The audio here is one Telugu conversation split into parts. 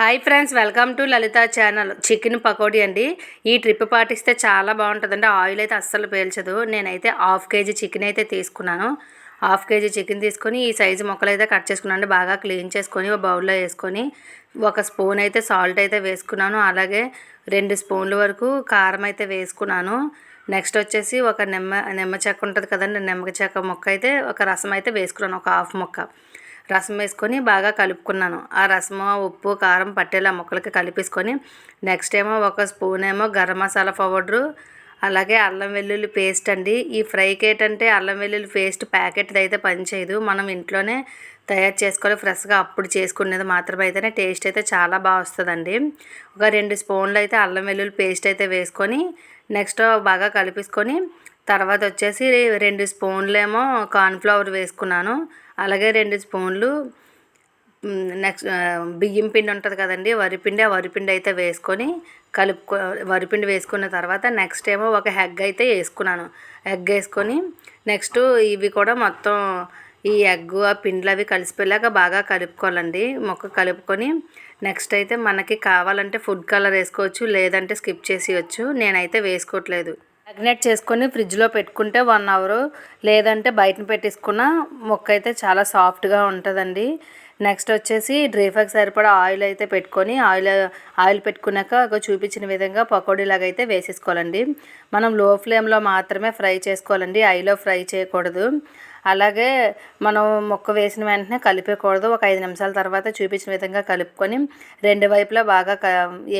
Hi friends welcome to Lalitha channel. Chicken pakodi అండి. ఈ ట్రిప్ పాటిస్తే చాలా బాగుంటుందండి. ఆయిల్ అయితే అస్సలు పేల్చదు. నేనైతే హాఫ్ కేజీ చికెన్ అయితే తీసుకున్నాను. హాఫ్ కేజీ చికెన్ తీసుకొని ఈ సైజు మొక్కలు అయితే కట్ చేసుకున్నాను బాగా క్లీన్ చేసుకొని ఒక బౌల్లో వేసుకొని ఒక స్పూన్ అయితే సాల్ట్ అయితే వేసుకున్నాను. అలాగే రెండు స్పూన్ల వరకు కారం అయితే వేసుకున్నాను. నెక్స్ట్ వచ్చేసి ఒక నిమ్మ నిమ్మ చెక్క ఉంటుంది కదండి. నిమ్మ చెక్క మొక్క అయితే ఒక రసం అయితే వేసుకున్నాను. ఒక హాఫ్ మొక్క. రసం వేసుకొని బాగా కలుపుకున్నాను. ఆ రసము ఉప్పు కారం పట్టేలా ముక్కలకి కలిపేసుకొని నెక్స్ట్ ఏమో ఒక స్పూన్ ఏమో గరం మసాలా పౌడరు అలాగే అల్లం వెల్లుల్లి పేస్ట్ అండి. ఈ ఫ్రైకి ఏంటంటే అల్లం వెల్లుల్లి పేస్ట్ ప్యాకెట్ అయితే పనిచేయదు మనం ఇంట్లోనే తయారు చేసుకొని ఫ్రెష్గా అప్పుడు చేసుకునేది మాత్రమే అయితేనే టేస్ట్ అయితే చాలా బాగా వస్తుందండి. ఒక రెండు స్పూన్లు అయితే అల్లం వెల్లుల్లి పేస్ట్ అయితే వేసుకొని నెక్స్ట్ బాగా కలిపేసుకొని తర్వాత వచ్చేసి రెండు స్పూన్లు ఏమో కార్న్ఫ్లవర్ వేసుకున్నాను. అలాగే రెండు స్పూన్లు నెక్స్ట్ బియ్యం పిండి ఉంటుంది కదండి వరిపిండి ఆ వరిపిండి అయితే వేసుకొని కలుపుకో వరిపిండి వేసుకున్న తర్వాత నెక్స్ట్ ఏమో ఒక ఎగ్ అయితే వేసుకున్నాను. ఎగ్ వేసుకొని నెక్స్ట్ ఇవి కూడా మొత్తం ఈ ఎగ్ ఆ పిండ్లు అవి కలిసిపోయేలాగా బాగా కలుపుకోవాలండి. మొక్క కలుపుకొని నెక్స్ట్ అయితే మనకి కావాలంటే ఫుడ్ కలర్ వేసుకోవచ్చు లేదంటే స్కిప్ చేసేయచ్చు. నేనైతే వేసుకోవట్లేదు. మ్యాగ్నేట్ చేసుకొని ఫ్రిడ్జ్లో పెట్టుకుంటే వన్ అవర్. లేదంటే బయటను పెట్టేసుకున్న మొక్క అయితే చాలా సాఫ్ట్గా ఉంటుందండి. నెక్స్ట్ వచ్చేసి డ్రీఫాక్ సరిపడా ఆయిల్ అయితే పెట్టుకొని ఆయిల్ ఆయిల్ పెట్టుకున్నాక ఒక చూపించిన విధంగా పకోడీలాగా అయితే వేసేసుకోవాలండి. మనం లో ఫ్లేమ్లో మాత్రమే ఫ్రై చేసుకోవాలండి. ఐలో ఫ్రై చేయకూడదు. అలాగే మనం మొక్క వేసిన వెంటనే కలిపేయకూడదు ఒక ఐదు నిమిషాల తర్వాత చూపించిన విధంగా కలుపుకొని రెండు వైపులా బాగా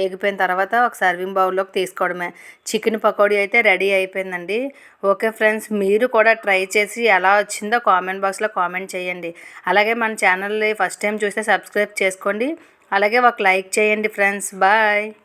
ఏగిపోయిన తర్వాత ఒక సర్వింగ్ బౌల్లోకి తీసుకోవడమే. చికెన్ పకోడీ అయితే రెడీ అయిపోయిందండి. ఓకే ఫ్రెండ్స్ మీరు కూడా ట్రై చేసి ఎలా వచ్చిందో కామెంట్ బాక్స్లో కామెంట్ చేయండి. అలాగే మన ఛానల్ని ఫస్ట్ టైం చూస్తే సబ్స్క్రైబ్ చేసుకోండి. అలాగే ఒక లైక్ చేయండి ఫ్రెండ్స్. బాయ్.